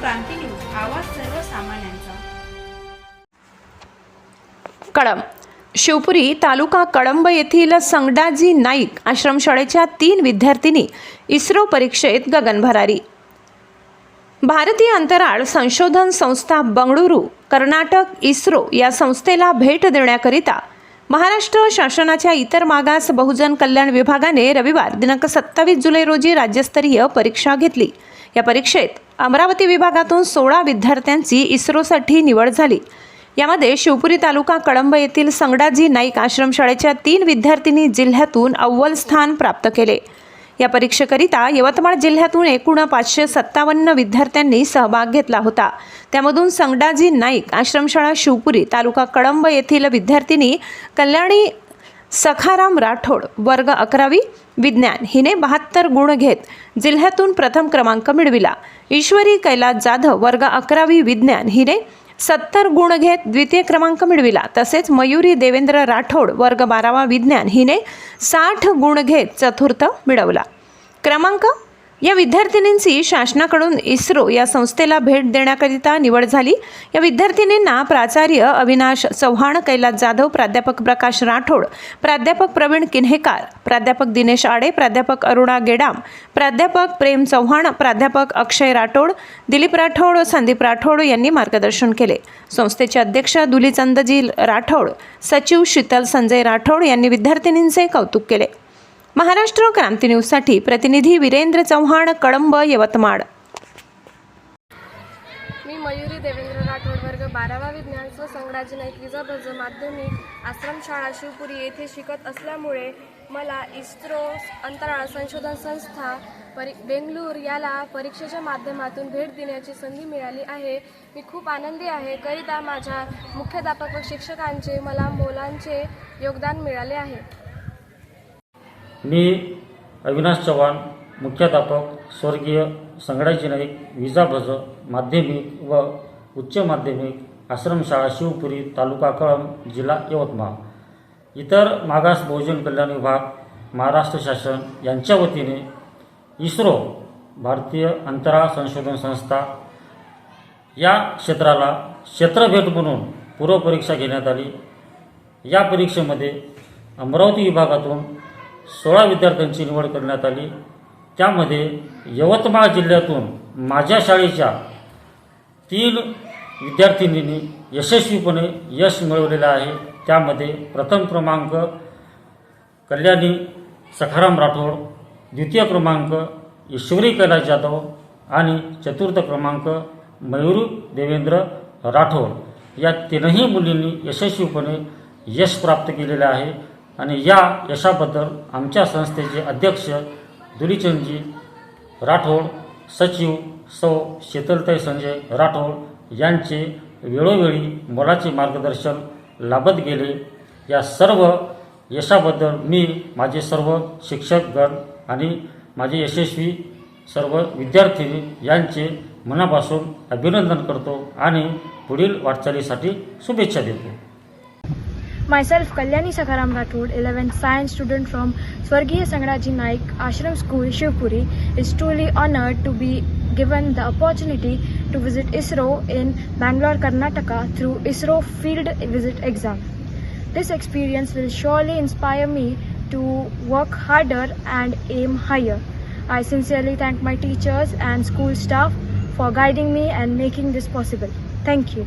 क्रांती news आवाज सर्वसामान्यांचा. कळंब. शिवपुरी तालुका कळंब येथील संगडाजी नाईक आश्रमशाळेच्या तीन विद्यार्थिनी इस्रो परीक्षेत गगन भरारी. भारतीय अंतराळ संशोधन संस्था बंगळुरू कर्नाटक इस्रो या संस्थेला भेट देण्याकरिता महाराष्ट्र शासनाच्या इतर मागास बहुजन कल्याण विभागाने रविवार दिनांक सत्तावीस जुलै रोजी राज्यस्तरीय परीक्षा घेतली. या परीक्षेत अमरावती विभागातून सोळा विद्यार्थ्यांची इस्रोसाठी निवड झाली. यामध्ये शिवपुरी तालुका कळंब येथील संगडाजी नाईक आश्रमशाळेच्या तीन विद्यार्थिनी जिल्ह्यातून अव्वल स्थान प्राप्त केले. या परीक्षेकरिता यवतमाळ जिल्ह्यातून एकूण पाचशे सत्तावन्न विद्यार्थ्यांनी सहभाग घेतला होता. त्यामधून संगडाजी नाईक आश्रमशाळा शिवपुरी तालुका कळंब येथील विद्यार्थिनी कल्याणी सखाराम राठोड वर्ग अकरावी विज्ञान. हिने बहात्तर गुण घेत जिल्ह्यातून प्रथम क्रमांक मिळविला. ईश्वरी कैलास जाधव वर्ग अकरावी विज्ञान. हिने सत्तर गुण घेत द्वितीय क्रमांक मिळविला. तसेच मयुरी देवेंद्र राठोड वर्ग बारावा विज्ञान. हिने साठ गुण घेत चतुर्थ मिळवला. क्रमांक या विद्यार्थिनींची शासनाकडून इस्रो या संस्थेला भेट देण्याकरिता निवड झाली. या विद्यार्थिनींना प्राचार्य अविनाश चव्हाण कैलास जाधव प्राध्यापक प्रकाश राठोड प्राध्यापक प्रवीण किन्हेकार प्राध्यापक दिनेश आडे प्राध्यापक अरुणा गेडाम प्राध्यापक प्रेम चव्हाण प्राध्यापक अक्षय राठोड दिलीप राठोड संदीप राठोड यांनी मार्गदर्शन केले. संस्थेचे अध्यक्ष दुलीचंदजी राठोड सचिव शीतल संजय राठोड यांनी विद्यार्थिनींचे कौतुक केले. महाराष्ट्र क्रांती न्यूजसाठी प्रतिनिधी वीरेंद्र चव्हाण कळंब यवतमाळ. मी मयुरी देवेंद्र राठोड वर्ग बारावा विज्ञान स्व संग्राजी नाईक विजाभज माध्यमिक आश्रमशाळा शिवपुरी येथे शिकत असल्यामुळे मला इस्रो अंतराळ संशोधन संस्था परी बेंगलूर याला परीक्षेच्या माध्यमातून भेट देण्याची संधी मिळाली आहे. मी खूप आनंदी आहे. करिता माझ्या मुख्याध्यापक व शिक्षकांचे मला मोलांचे योगदान मिळाले आहे. मी अविनाश चव्हाण मुख्याध्यापक स्वर्गीय संगडाची नाईक विजाभज माध्यमिक व उच्च माध्यमिक आश्रमशाळा शिवपुरी तालुका कळंब जिल्हा यवतमाळ. इतर मागास बहुजन कल्याण विभाग महाराष्ट्र शासन यांच्या वतीने इस्रो भारतीय अंतराळ संशोधन संस्था या क्षेत्राला क्षेत्रभेट म्हणून पूर्वपरीक्षा घेण्यात आली. या परीक्षेमध्ये अमरावती विभागातून सोळा विद्यार्थ्यांची निवड करण्यात आली. त्यामध्ये यवतमाळ जिल्ह्यातून माझ्या शाळेच्या तीन विद्यार्थिनींनी यशस्वीपणे यश मिळवलेलं आहे. त्यामध्ये प्रथम क्रमांक कल्याणी सखाराम राठोड द्वितीय क्रमांक ईश्वरी कैलास जाधव आणि चतुर्थ क्रमांक मयूर देवेंद्र राठोड. या तीनही मुलींनी यशस्वीपणे यश प्राप्त केलेले आहे. आणि या यशाबद्दल आमच्या संस्थेचे अध्यक्ष दुलीचंदजी राठोड सचिव सौ शीतलताई संजय राठोड यांचे वेळोवेळी मोलाचे मार्गदर्शन लाभत गेले. या सर्व यशाबद्दल मी माझे सर्व शिक्षकगण आणि माझे यशस्वी सर्व विद्यार्थिनी यांचे मनापासून अभिनंदन करतो आणि पुढील वाटचालीसाठी शुभेच्छा देतो. Myself, Kalyani Sakaram Rathod, 11th science student from Swargiya Sangraji Naik Ashram School, Shivpuri, is truly honored to be given the opportunity to visit ISRO in Bangalore, Karnataka through ISRO field visit exam. This experience will surely inspire me to work harder and aim higher. I sincerely thank my teachers and school staff for guiding me and making this possible. Thank you.